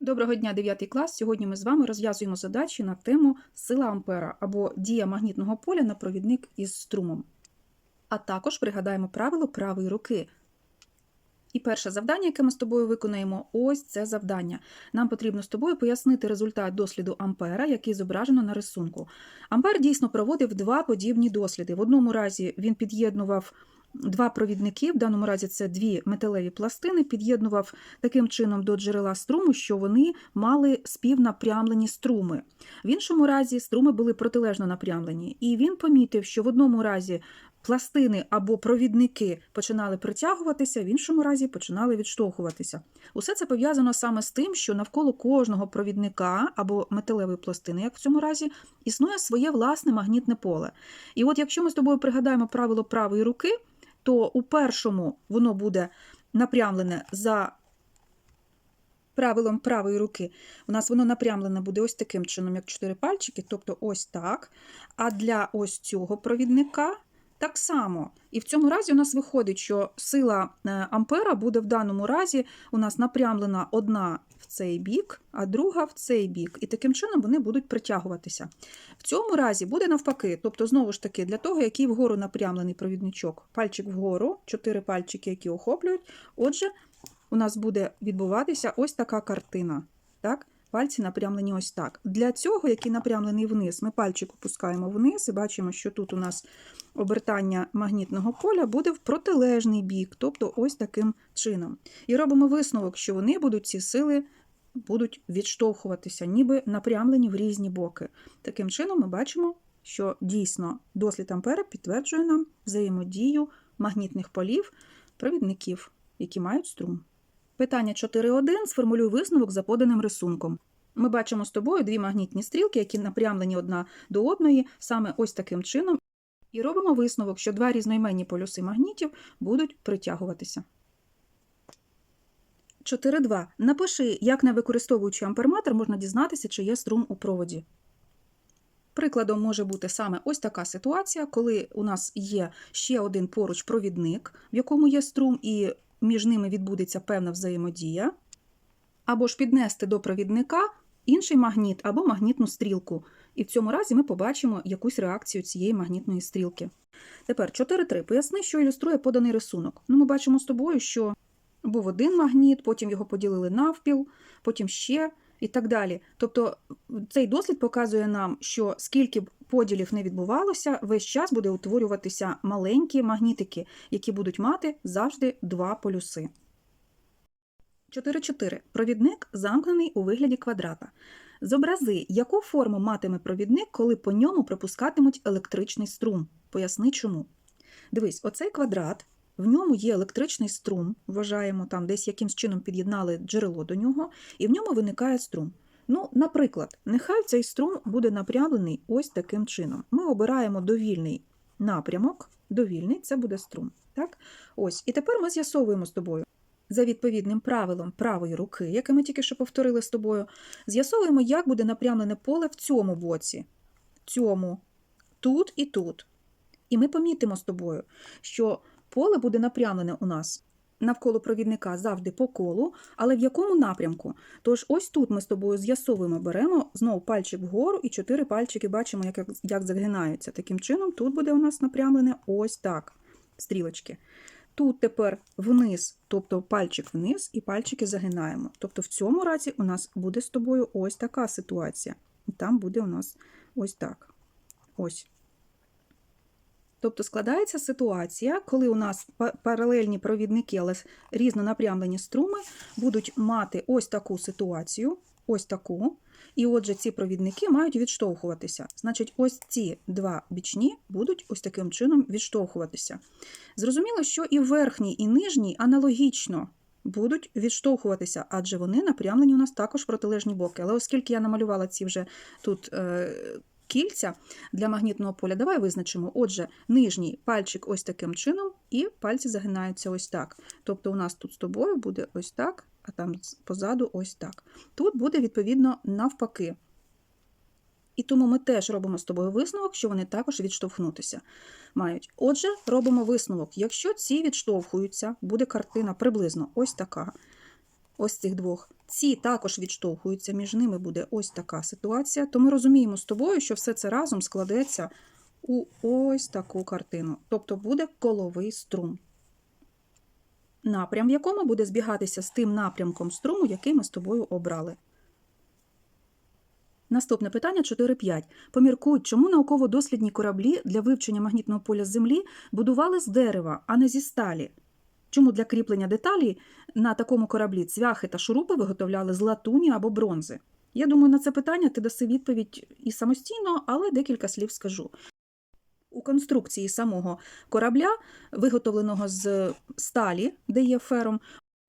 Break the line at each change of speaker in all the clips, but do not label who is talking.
Доброго дня, 9 клас. Сьогодні ми з вами розв'язуємо задачі на тему сила ампера або дія магнітного поля на провідник із струмом. А також пригадаємо правило правої руки. І перше завдання, яке ми з тобою виконаємо, ось це завдання. Нам потрібно з тобою пояснити результат досліду Ампера, який зображено на рисунку. Ампер дійсно проводив два подібні досліди. В одному разі він під'єднував два провідники, в даному разі це дві металеві пластини, під'єднував таким чином до джерела струму, що вони мали співнапрямлені струми. В іншому разі струми були протилежно напрямлені, і він помітив, що в одному разі пластини або провідники починали притягуватися, в іншому разі починали відштовхуватися. Усе це пов'язано саме з тим, що навколо кожного провідника або металевої пластини, як в цьому разі, існує своє власне магнітне поле. І от якщо ми з тобою пригадаємо правило правої руки, то у першому воно буде напрямлене за правилом правої руки. У нас воно напрямлене буде ось таким чином, як чотири пальчики, тобто ось так. А для ось цього провідника так само. І в цьому разі у нас виходить, що сила е, ампера буде в даному разі у нас напрямлена одна в цей бік, а друга в цей бік. І таким чином вони будуть притягуватися. В цьому разі буде навпаки, тобто, знову ж таки, для того, який вгору напрямлений провідничок, пальчик вгору, чотири пальчики, які охоплюють. Отже, у нас буде відбуватися ось така картина. Так? Пальці напрямлені ось так. Для цього, який напрямлений вниз, ми пальчик опускаємо вниз і бачимо, що тут у нас обертання магнітного поля буде в протилежний бік, тобто ось таким чином. І робимо висновок, що вони будуть ці сили будуть відштовхуватися, ніби напрямлені в різні боки. Таким чином, ми бачимо, що дійсно дослід Ампера підтверджує нам взаємодію магнітних полів провідників, які мають струм. Питання 4.1. Сформулюй висновок за поданим рисунком. Ми бачимо з тобою дві магнітні стрілки, які напрямлені одна до одної, саме ось таким чином. І робимо висновок, що два різноіменні полюси магнітів будуть притягуватися. 4.2. Напиши, як не використовуючи амперметр, можна дізнатися, чи є струм у проводі. Прикладом може бути саме ось така ситуація, коли у нас є ще один поруч провідник, в якому є струм, і між ними відбудеться певна взаємодія, або ж піднести до провідника інший магніт або магнітну стрілку. І в цьому разі ми побачимо якусь реакцію цієї магнітної стрілки. Тепер 4.3. Поясни, що ілюструє поданий рисунок. Ну, Ми бачимо з тобою, що був один магніт, потім його поділили навпіл, потім ще і так далі. Тобто цей дослід показує нам, що скільки б поділів не відбувалося, весь час буде утворюватися маленькі магнітики, які будуть мати завжди два полюси. 4.4. Провідник замкнений у вигляді квадрата. Зобрази, яку форму матиме провідник, коли по ньому пропускатимуть електричний струм. Поясни чому. Дивись, оцей квадрат, в ньому є електричний струм, вважаємо, там десь якимсь чином під'єднали джерело до нього, і в ньому виникає струм. Ну, наприклад, нехай цей струм буде напрямлений ось таким чином. Ми обираємо довільний напрямок, довільний це буде струм. Так? Ось. І тепер ми з'ясовуємо з тобою. За відповідним правилом правої руки, яке ми тільки що повторили з тобою, з'ясовуємо, як буде напрямлене поле в цьому боці, цьому, тут і тут. І ми помітимо з тобою, що поле буде напрямлене у нас навколо провідника завжди по колу, але в якому напрямку? Тож ось тут ми з тобою з'ясовуємо, беремо знову пальчик вгору і чотири пальчики бачимо, як, як загинаються. Таким чином, тут буде у нас напрямлене ось так, стрілочки. Тут тепер вниз, тобто пальчик вниз, і пальчики загинаємо. Тобто в цьому разі у нас буде з тобою ось така ситуація. І там буде у нас ось так. Ось. Тобто складається ситуація, коли у нас паралельні провідники, але різно напрямлені струми, будуть мати ось таку ситуацію, ось таку. І отже, ці провідники мають відштовхуватися. Значить, ось ці два бічні будуть ось таким чином відштовхуватися. Зрозуміло, що і верхній, і нижній аналогічно будуть відштовхуватися, адже вони напрямлені у нас також в протилежні боки. Але оскільки я намалювала ці вже тут е, кільця для магнітного поля, давай визначимо. Отже, нижній пальчик ось таким чином, і пальці загинаються ось так. Тобто, у нас тут з тобою буде ось так, а там позаду ось так. Тут буде, відповідно, навпаки. І тому ми теж робимо з тобою висновок, що вони також відштовхнутися мають. Отже, робимо висновок. Якщо ці відштовхуються, буде картина приблизно ось така. ось цих двох. Ці також відштовхуються, між ними буде ось така ситуація. То ми розуміємо з тобою, що все це разом складеться у ось таку картину. Тобто буде коловий струм. Напрям, якому буде збігатися з тим напрямком струму, який ми з тобою обрали. Наступне питання 4.5. Поміркуй, чому науково-дослідні кораблі для вивчення магнітного поля Землі будували з дерева, а не зі сталі? Чому для кріплення деталі на такому кораблі цвяхи та шурупи виготовляли з латуні або бронзи? Я думаю, на це питання ти даси відповідь і самостійно, але декілька слів скажу. У конструкції самого корабля, виготовленого з сталі, де є фером,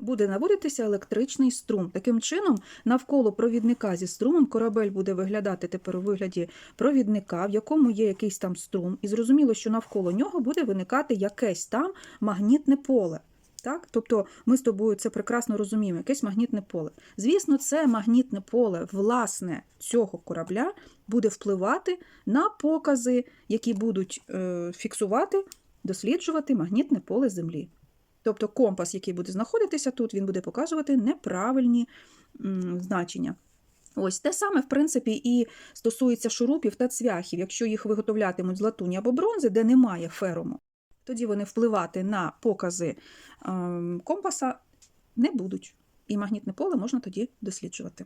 буде наводитися електричний струм. Таким чином, навколо провідника зі струмом корабель буде виглядати тепер у вигляді провідника, в якому є якийсь там струм, і зрозуміло, що навколо нього буде виникати якесь там магнітне поле. Так? Тобто ми з тобою це прекрасно розуміємо, якесь магнітне поле. Звісно, це магнітне поле, власне, цього корабля буде впливати на покази, які будуть е, фіксувати, досліджувати магнітне поле Землі. Тобто компас, який буде знаходитися тут, він буде показувати неправильні значення. Ось те саме, в принципі, і стосується шурупів та цвяхів. Якщо їх виготовлятимуть з латуні або бронзи, де немає феруму, тоді вони впливати на покази ем, компаса не будуть. І магнітне поле можна тоді досліджувати.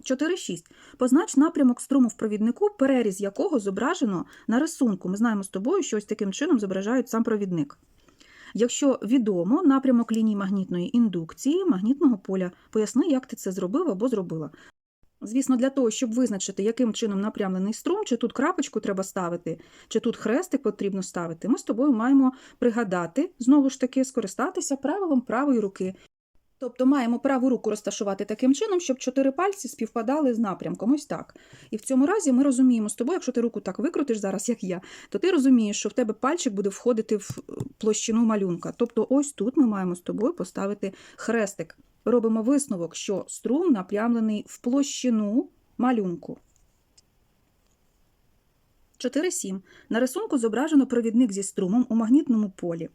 4.6. Познач напрямок струму в провіднику, переріз якого зображено на рисунку. Ми знаємо з тобою, що ось таким чином зображають сам провідник. Якщо відомо напрямок лінії магнітної індукції магнітного поля, поясни, як ти це зробив або зробила. Звісно, для того, щоб визначити, яким чином напрямлений струм, чи тут крапочку треба ставити, чи тут хрестик потрібно ставити, ми з тобою маємо пригадати, знову ж таки, скористатися правилом правої руки. Тобто маємо праву руку розташувати таким чином, щоб чотири пальці співпадали з напрямком. Ось так. І в цьому разі ми розуміємо з тобою, якщо ти руку так викрутиш зараз, як я, то ти розумієш, що в тебе пальчик буде входити в площину малюнка. Тобто, ось тут ми маємо з тобою поставити хрестик. Робимо висновок, що струм напрямлений в площину малюнку. 4.7. На рисунку зображено провідник зі струмом у магнітному полі.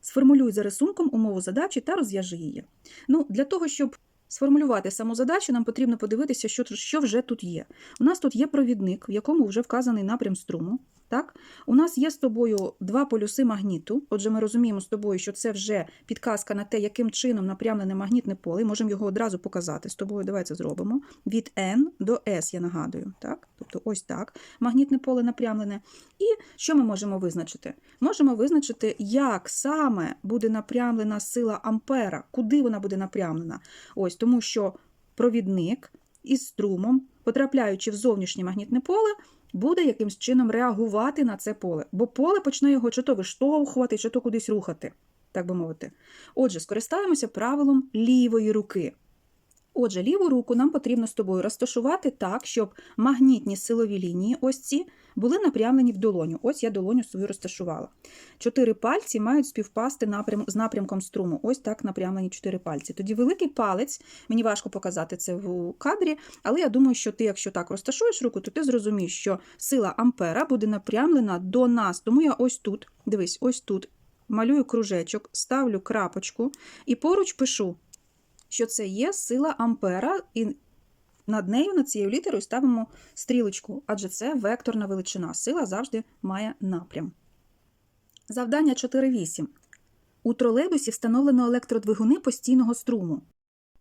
Сформулюй за рисунком умову задачі та розв'яжи її. Ну, Для того, щоб сформулювати саму задачу, нам потрібно подивитися, що, що вже тут є. У нас тут є провідник, в якому вже вказаний напрям струму. Так? У нас є з тобою два полюси магніту. Отже, ми розуміємо з тобою, що це вже підказка на те, яким чином напрямлене магнітне поле. Можемо його одразу показати з тобою. Давай це зробимо. Від N до S, я нагадую. Так? Тобто ось так магнітне поле напрямлене. І що ми можемо визначити? Можемо визначити, як саме буде напрямлена сила Ампера, куди вона буде напрямлена. Ось, Тому що провідник із струмом, потрапляючи в зовнішнє магнітне поле, буде якимсь чином реагувати на це поле, бо поле почне його чи то виштовхувати, чи то кудись рухати, так би мовити. Отже, скористаємося правилом лівої руки. Отже, ліву руку нам потрібно з тобою розташувати так, щоб магнітні силові лінії, ось ці, були напрямлені в долоню. Ось я долоню свою розташувала. Чотири пальці мають співпасти напрям... з напрямком струму. Ось так напрямлені чотири пальці. Тоді великий палець, мені важко показати це в кадрі, але я думаю, що ти, якщо так розташуєш руку, то ти зрозумієш, що сила Ампера буде напрямлена до нас. Тому я ось тут, дивись, ось тут малюю кружечок, ставлю крапочку і поруч пишу що це є сила Ампера, і над нею, над цією літерою, ставимо стрілочку, адже це векторна величина. Сила завжди має напрям. Завдання 4.8. У тролейбусі встановлено електродвигуни постійного струму.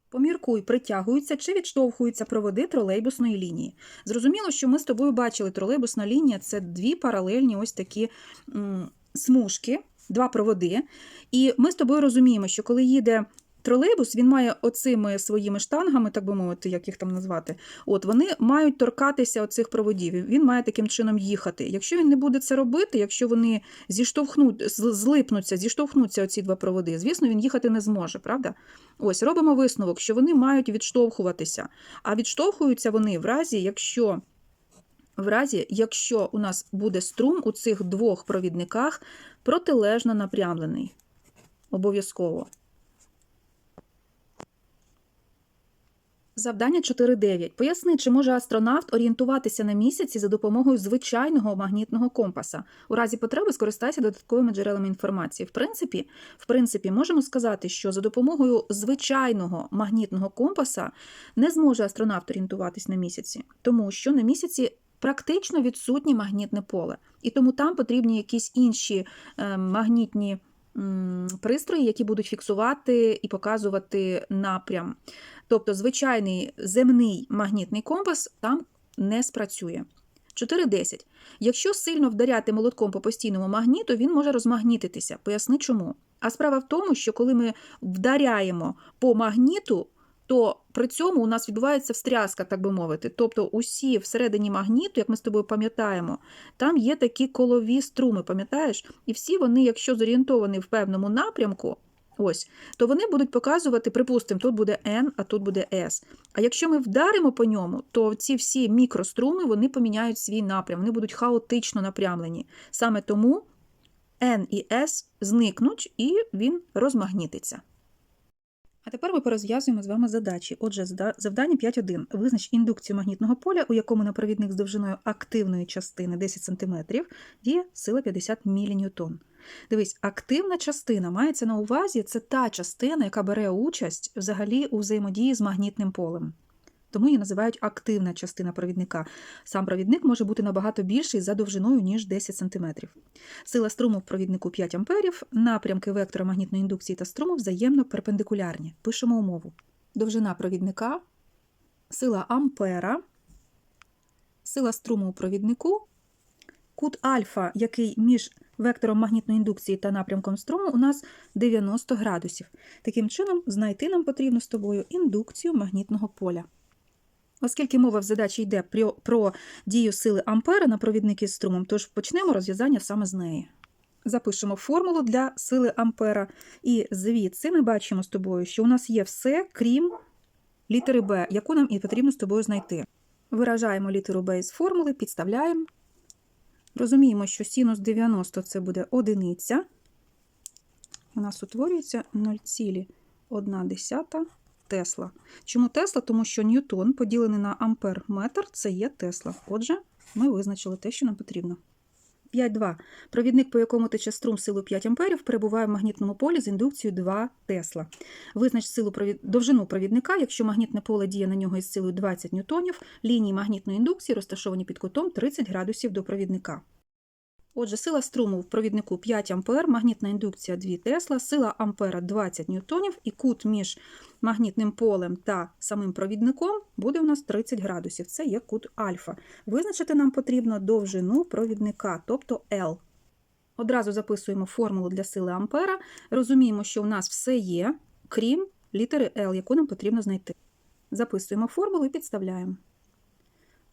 Поміркуй, притягуються чи відштовхуються проводи тролейбусної лінії. Зрозуміло, що ми з тобою бачили, тролейбусна лінія це дві паралельні ось такі м, смужки, два проводи. І ми з тобою розуміємо, що коли їде тролейбус він має оцими своїми штангами, так би мовити, як їх там назвати, от вони мають торкатися оцих проводів. Він має таким чином їхати. Якщо він не буде це робити, якщо вони зіштовхнуть, злипнуться, зіштовхнуться оці два проводи, звісно, він їхати не зможе, правда? Ось робимо висновок, що вони мають відштовхуватися. А відштовхуються вони в разі, якщо. В разі, якщо у нас буде струм у цих двох провідниках протилежно напрямлений. Обов'язково. Завдання 4.9. Поясни, чи може астронавт орієнтуватися на місяці за допомогою звичайного магнітного компаса. У разі потреби скористайся додатковими джерелами інформації. В принципі, в принципі, можемо сказати, що за допомогою звичайного магнітного компаса не зможе астронавт орієнтуватись на місяці, тому що на місяці практично відсутнє магнітне поле, і тому там потрібні якісь інші е, магнітні пристрої, які будуть фіксувати і показувати напрям. Тобто звичайний земний магнітний компас там не спрацює. 4.10. Якщо сильно вдаряти молотком по постійному магніту, він може розмагнітитися. Поясни чому. А справа в тому, що коли ми вдаряємо по магніту, то при цьому у нас відбувається встряска, так би мовити. Тобто, усі всередині магніту, як ми з тобою пам'ятаємо, там є такі колові струми, пам'ятаєш? І всі вони, якщо зорієнтовані в певному напрямку, ось, то вони будуть показувати, припустимо, тут буде N, а тут буде S. А якщо ми вдаримо по ньому, то ці всі мікроструми вони поміняють свій напрям, вони будуть хаотично напрямлені. Саме тому N і S зникнуть і він розмагнітиться. А тепер ми порозв'язуємо з вами задачі. Отже, завдання 5.1. Визнач індукцію магнітного поля, у якому на провідник з довжиною активної частини 10 см діє сила 50 міліньютон. Дивись, активна частина мається на увазі, це та частина, яка бере участь взагалі у взаємодії з магнітним полем. Тому її називають активна частина провідника. Сам провідник може бути набагато більший за довжиною, ніж 10 см. Сила струму в провіднику 5 амперів, напрямки вектора магнітної індукції та струму взаємно перпендикулярні. Пишемо умову. Довжина провідника, сила ампера, сила струму у провіднику, кут альфа, який між вектором магнітної індукції та напрямком струму, у нас 90 градусів. Таким чином, знайти нам потрібно з тобою індукцію магнітного поля. Оскільки мова в задачі йде про, дію сили ампера на провідники з струмом, тож почнемо розв'язання саме з неї. Запишемо формулу для сили ампера, і звідси ми бачимо з тобою, що у нас є все, крім літери Б, яку нам і потрібно з тобою знайти. Виражаємо літеру Б із формули, підставляємо. Розуміємо, що синус 90 це буде одиниця. У нас утворюється 0,1 Тесла. Чому Тесла? Тому що Ньютон поділений на ампер метр це є Тесла. Отже, ми визначили те, що нам потрібно. 5.2. Провідник, по якому тече струм силу 5 амперів, перебуває в магнітному полі з індукцією 2 Тесла. Визнач силу провід... довжину провідника, якщо магнітне поле діє на нього із силою 20 ньютонів, лінії магнітної індукції розташовані під кутом 30 градусів до провідника. Отже, сила струму в провіднику 5 ампер, магнітна індукція 2 Тесла, сила ампера 20 ньютонів і кут між магнітним полем та самим провідником буде у нас 30 градусів. Це є кут альфа. Визначити нам потрібно довжину провідника, тобто L. Одразу записуємо формулу для сили ампера. Розуміємо, що у нас все є, крім літери L, яку нам потрібно знайти. Записуємо формулу і підставляємо.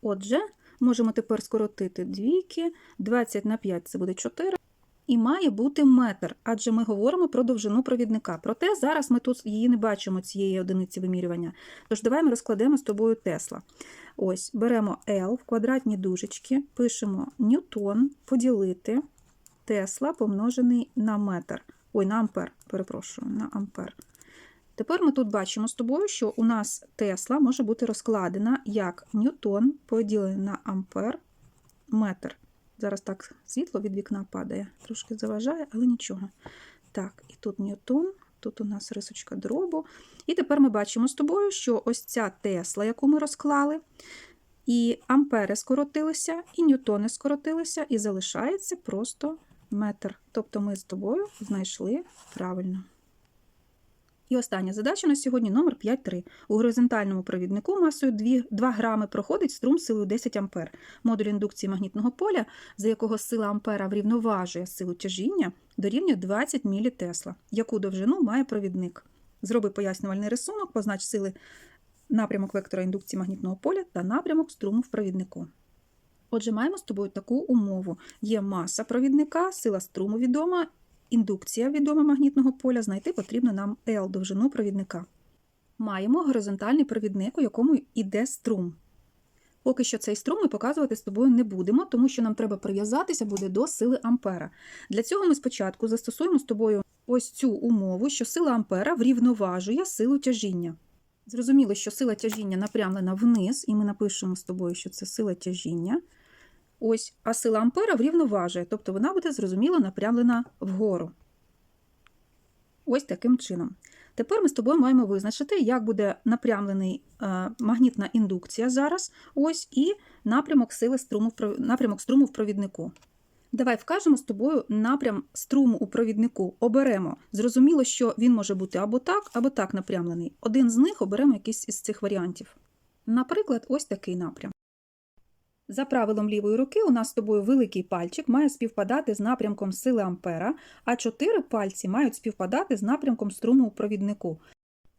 Отже, можемо тепер скоротити двійки. 20 на 5 це буде 4. І має бути метр, адже ми говоримо про довжину провідника. Проте зараз ми тут її не бачимо, цієї одиниці вимірювання. Тож давай ми розкладемо з тобою Тесла. Ось, беремо L в квадратні дужечки, пишемо ньютон поділити Тесла помножений на метр. Ой, на ампер, перепрошую, на ампер. Тепер ми тут бачимо з тобою, що у нас Тесла може бути розкладена як ньютон поділений на ампер метр. Зараз так світло від вікна падає, трошки заважає, але нічого. Так, і тут ньютон, тут у нас рисочка дробу. І тепер ми бачимо з тобою, що ось ця Тесла, яку ми розклали, і ампери скоротилися, і ньютони скоротилися, і залишається просто метр. Тобто ми з тобою знайшли правильно. І остання задача на сьогодні номер 5.3. У горизонтальному провіднику масою 2, 2 грами проходить струм силою 10 А. Модуль індукції магнітного поля, за якого сила ампера врівноважує силу тяжіння, дорівнює 20 мілі Тесла. Яку довжину має провідник? Зроби пояснювальний рисунок, познач сили напрямок вектора індукції магнітного поля та напрямок струму в провіднику. Отже, маємо з тобою таку умову. Є маса провідника, сила струму відома, індукція відома магнітного поля, знайти потрібно нам L довжину провідника. Маємо горизонтальний провідник, у якому йде струм. Поки що цей струм ми показувати з тобою не будемо, тому що нам треба прив'язатися буде до сили ампера. Для цього ми спочатку застосуємо з тобою ось цю умову, що сила ампера врівноважує силу тяжіння. Зрозуміло, що сила тяжіння напрямлена вниз, і ми напишемо з тобою, що це сила тяжіння. Ось, а сила ампера врівноважує, тобто вона буде зрозуміло напрямлена вгору. Ось таким чином. Тепер ми з тобою маємо визначити, як буде напрямлений е, магнітна індукція зараз, ось, і напрямок сили струму, напрямок струму в провіднику. Давай вкажемо з тобою напрям струму у провіднику. Оберемо. Зрозуміло, що він може бути або так, або так напрямлений. Один з них оберемо якийсь із цих варіантів. Наприклад, ось такий напрям. За правилом лівої руки у нас з тобою великий пальчик має співпадати з напрямком сили ампера, а чотири пальці мають співпадати з напрямком струму у провіднику.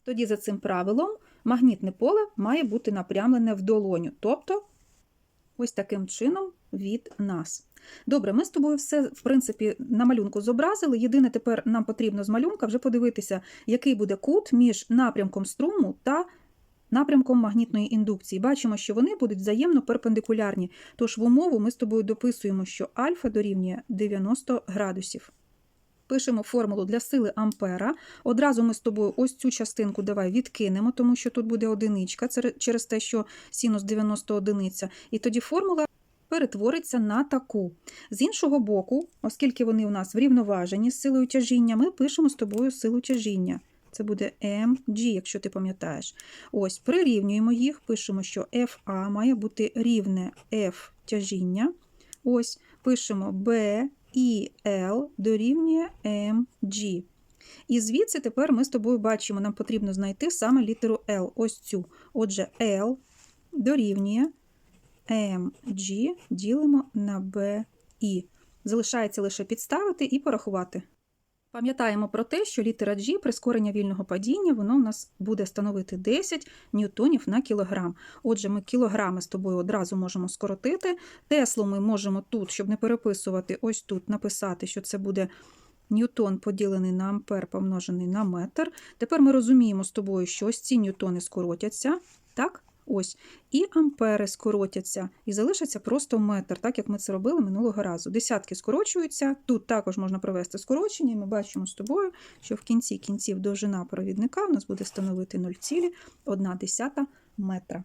Тоді за цим правилом магнітне поле має бути напрямлене в долоню, тобто ось таким чином від нас. Добре, ми з тобою все, в принципі, на малюнку зобразили. Єдине, тепер нам потрібно з малюнка вже подивитися, який буде кут між напрямком струму та напрямком магнітної індукції. Бачимо, що вони будуть взаємно перпендикулярні. Тож в умову ми з тобою дописуємо, що альфа дорівнює 90 градусів. Пишемо формулу для сили ампера. Одразу ми з тобою ось цю частинку давай відкинемо, тому що тут буде одиничка через те, що синус 90 одиниця. І тоді формула перетвориться на таку. З іншого боку, оскільки вони у нас врівноважені з силою тяжіння, ми пишемо з тобою силу тяжіння. Це буде mg, якщо ти пам'ятаєш. Ось, прирівнюємо їх, пишемо, що FA має бути рівне F тяжіння. Ось, пишемо B і L дорівнює mg. І звідси тепер ми з тобою бачимо, нам потрібно знайти саме літеру L, ось цю. Отже, L дорівнює mg ділимо на BI. Залишається лише підставити і порахувати. Пам'ятаємо про те, що літера G прискорення вільного падіння, воно у нас буде становити 10 ньютонів на кілограм. Отже, ми кілограми з тобою одразу можемо скоротити. Теслу ми можемо тут, щоб не переписувати, ось тут написати, що це буде ньютон поділений на ампер помножений на метр. Тепер ми розуміємо з тобою, що ось ці ньютони скоротяться. Так? Ось. І ампери скоротяться, і залишиться просто метр, так як ми це робили минулого разу. Десятки скорочуються, тут також можна провести скорочення, і ми бачимо з тобою, що в кінці кінців довжина провідника у нас буде становити 0,1 метра.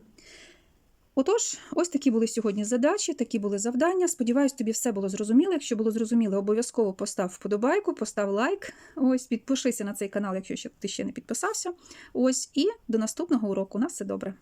Отож, ось такі були сьогодні задачі, такі були завдання. Сподіваюсь, тобі все було зрозуміло. Якщо було зрозуміло, обов'язково постав вподобайку, постав лайк. Ось, підпишися на цей канал, якщо ти ще не підписався. Ось, і до наступного уроку. На все добре.